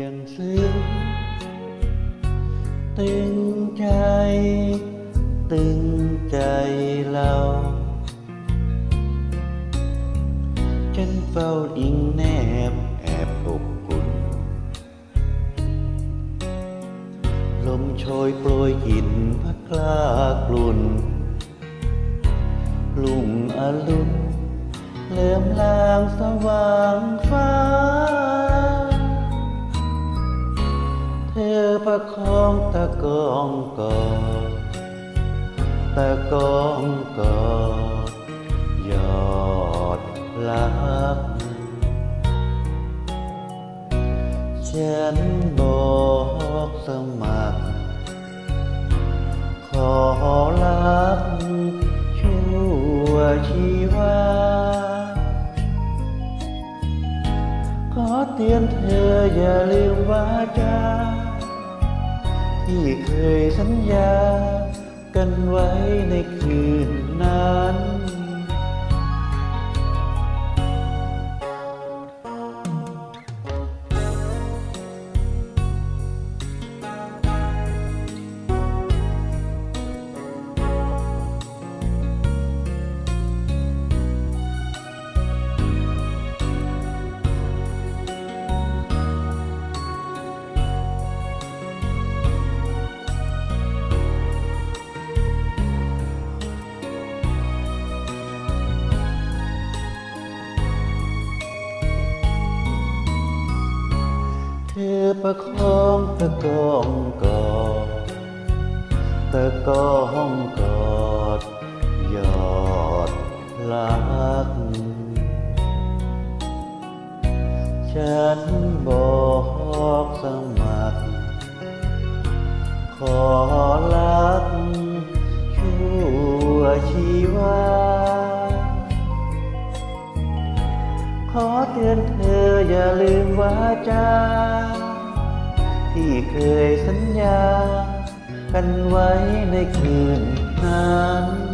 ยังซึ้งตึงใจ ตึงใจเราฉันเฝ้าอิงแนบแอบอบอุ่นลมโชยโปรยกลิ่นพัดคลากลุ่นลุ่งอรุณเลื่อมลางสว่างฟ้า เธอประคองตะกองกอดตะกองกอดยอดรักฉันบอกสมัคร ขอรักชั่วชีวา ขอเตือนเธออย่าลืมวาจาที่เคยสัญญากันไว้ในคืนนั้น อประคองตะกองกอดตะกองกอดยอดรัก ฉันบอกสมัคร ขอรักชั่วชีวา อเตือนเธออย่าลืมวาจา ที่เคยสัญญา กันไว้ในคืนนั้น